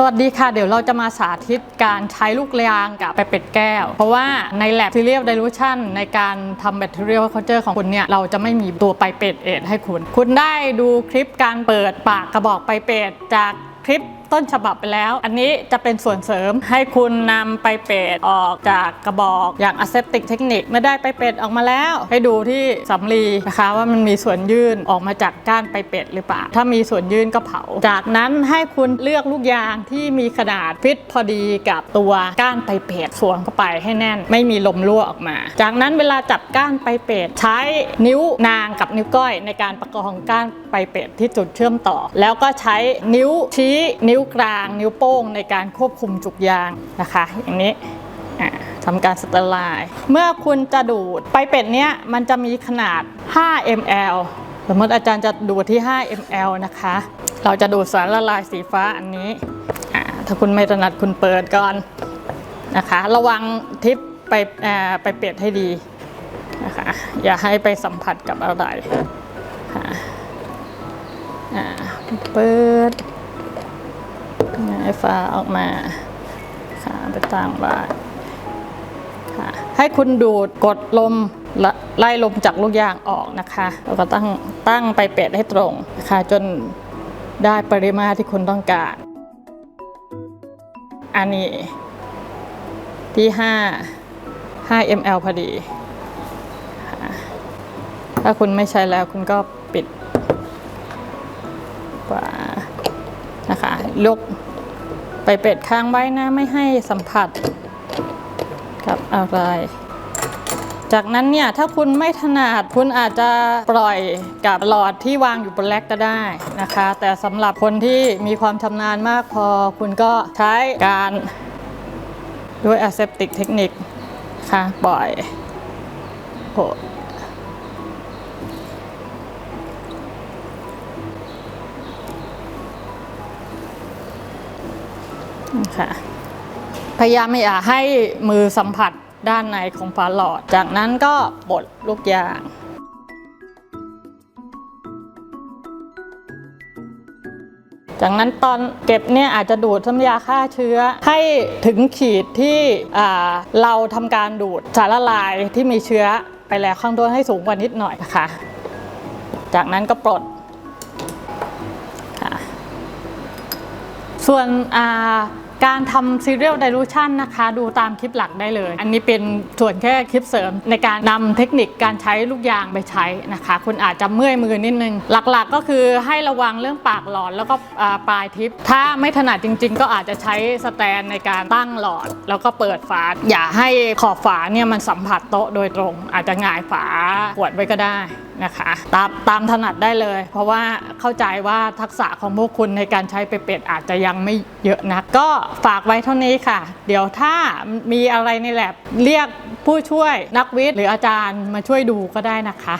สวัสดีค่ะ เดี๋ยวเราจะมาสาธิตการใช้ลูกยางกับไปเป็ดแก้ว เพราะว่าใน Lab Serial Dilution ในการทำ Bacterial Culture ของคุณเนี่ย เราจะไม่มีตัวไปเป็ดเอดให้คุณ คุณได้ดูคลิปการเปิดปากกระบอกไปเป็ดจากคลิป ต้นฉบับไปแล้ว อันนี้จะเป็นส่วนเสริมให้คุณนำไปเป็ดออกจากกระบอกอย่าง aseptic technique เมื่อได้ไปเป็ดออกมาแล้ว ให้ดูที่สำลีนะคะว่ามันมีส่วนยื่นออกมาจากก้านไปเป็ดหรือเปล่า ถ้ามีส่วนยื่นก็เผา จากนั้นให้คุณเลือกลูกยางที่มีขนาดฟิตพอดีกับตัวก้านไปเป็ดสวมเข้าไปให้แน่น ไม่มีลมรั่วออกมา จากนั้นเวลาจับก้านไปเป็ดใช้นิ้วนางกับนิ้วก้อยในการประคองก้านไปเป็ดที่จุดเชื่อมต่อ แล้วก็ใช้นิ้วชี้นิ้ว้วกลางนิ้วโป้งในการควบคุมจุกยางนะคะ อย่างนี้ทำการสเตอร์ไลน์เมื่อคุณจะดูดไปเป็ดเนี้ยมันจะมีขนาด 5 ml สมมติอาจารย์จะดูดที่ 5 ml นะคะ เราจะดูดสารละลายสีฟ้าอันนี้ ถ้าคุณไม่ถนัดคุณเปิดก่อนนะคะ ระวังทิปไปไปเป็ดให้ดีนะคะ อย่าให้ไปสัมผัสกับอะไรค่ะอ่าเปิด ให้ฟ้าออกมาค่ะไปตั้งไว้ค่ะให้คุณดูดกดลมละไล่ลมจากลูกยางออกนะคะแล้วก็ตั้งตั้งไปเป็ดให้ตรงนะคะจนได้ปริมาตรที่คุณต้องการ อันนี้ที่ 5 5 ml พอดีค่ะถ้าคุณไม่ใช้แล้วคุณก็ปิดฝานะคะยก ไปเป็ดค้างไว้นะไม่ให้สัมผัสกับอะไร จากนั้นเนี่ยถ้าคุณไม่ถนัดคุณอาจจะปล่อยกับหลอดที่วางอยู่บนแรกก็ได้นะคะ แต่สำหรับคนที่มีความชำนาญมากพอคุณก็ใช้การด้วย aseptic technique ค่ะปล่อยโห ค่ะพยายามไม่อยาให้มือสัมผัสด้านในของฝาหลอด จากนั้นก็บดลูกยางจากนั้นตอนเก็บเนี่ยอาจจะดูดน้ำยาฆ่าเชื้อ ให้ถึงขีดที่เราทำการดูดสารละลายที่มีเชื้อไปแล้วข้างต้นให้สูงกว่านิดหน่อยนะคะ จากนั้นก็ปลด ส่วนการทำ serial dilution นะคะ ดูตามคลิปหลักได้เลย อันนี้เป็นส่วนแค่คลิปเสริม ในการนำเทคนิคการใช้ลูกยางไปใช้นะคะ คุณอาจจะเมื่อยมือนิดนึง หลักๆก็คือให้ระวังเรื่องปากหลอดแล้วก็ปลายทิป ถ้าไม่ถนัดจริงๆ ก็อาจจะใช้สแตนในการตั้งหลอด แล้วก็เปิดฝา อย่าให้ขอบฝาเนี่ยมันสัมผัสโต๊ะโดยตรง อาจจะหงายฝาขวดไว้ก็ได้ นะคะตามตามถนัดได้เลย เพราะว่าเข้าใจว่าทักษะของพวกคุณในการใช้เปเป็ดอาจจะยังไม่เยอะนะกก็ฝากไว้เท่านี้ค่ะ เดี๋ยวถ้ามีอะไรในแลบเรียกผู้ช่วยนักวิทย์หรืออาจารย์มาช่วยดูก็ได้นะคะ